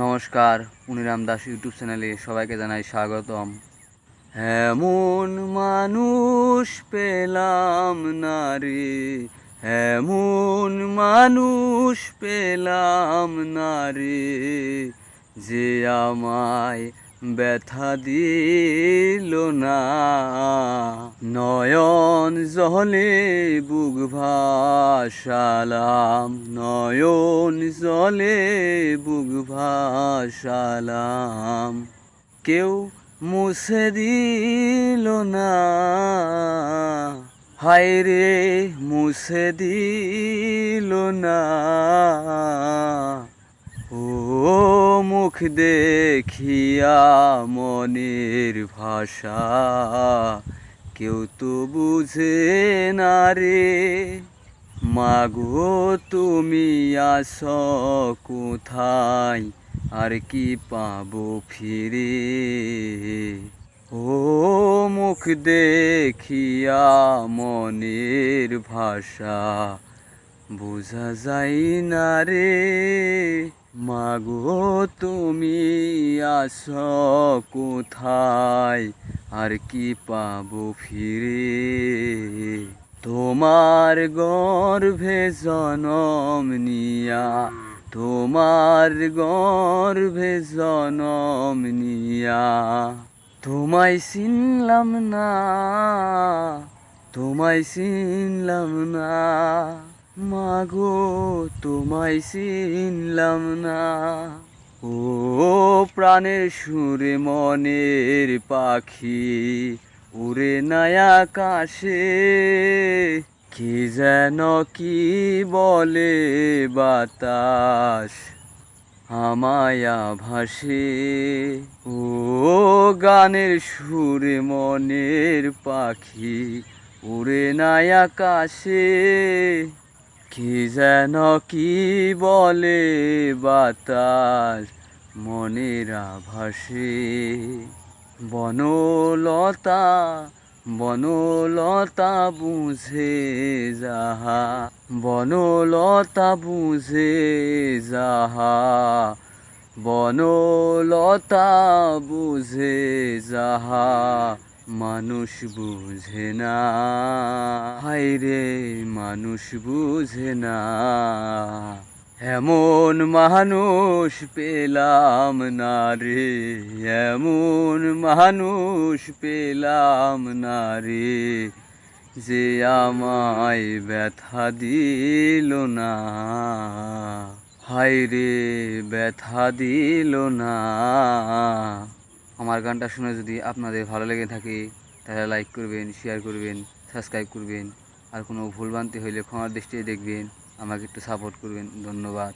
নমস্কার উনিরাম দাস ইউটিউব চ্যানেলে সবাইকে জানাই স্বাগতম। এমন মানুষ পেলাম না রে মানুষ পেলাম না রে, যে আমায় ব্যথা দিল না। নয়ন জলে বুক ভাসালাম। নয়ন জলে বুক ভাসালাম। কেউ মুছে দিল না। হায় রে মুছে দিল না। মুখ দেখিয়া মনের ভাষা। কেউ তো বুঝে না রে। মাগো, তুমি আস কোথায়? আর কি পাবো ফিরে? ও মুখ দেখিয়া মনের ভাষা, বোঝা যায় না রে। মাগো, তুমি আস কোথায়? আর কি পাবো ফিরে? তোমার গর্ভে জনম নিয়া, তোমার গর্ভে জনম নিয়া। তোমায় চিনলাম না, তোমায় চিনলাম না। মাগো, তোমায় চিনলাম না। ও প্রাণের সুরে মনের পাখি, উড়ে নায়া আকাশে। কি যেন কি বলে বাতাস আমায়া ভাসে। ও গানের সুরে মনের পাখি, উড়ে নাই আকাশে। কি যেন কি বলে বাতাস, মনের আভাসে। বনলতা বনলতা বুঝে যাহা, বনলতা বুঝে যাহা, বনলতা বুঝে যাহা। মানুষ বুঝে না। হায় রে, মানুষ বুঝে না। এমন মানুষ পেলাম না রে, এমন মানুষ পেলাম না রে, যে আমায় ব্যথা দিল না। হায় রে, ব্যথা দিল না। আমার গানটা শুনে যদি আপনাদের ভালো লেগে থাকে, তাহলে লাইক করবেন শেয়ার করবেন সাবস্ক্রাইব করবেন। আর কোনো ভুলভ্রান্তি হইলে ক্ষমার দৃষ্টিতে দেখবেন, আমাকে একটু সাপোর্ট করবেন। ধন্যবাদ।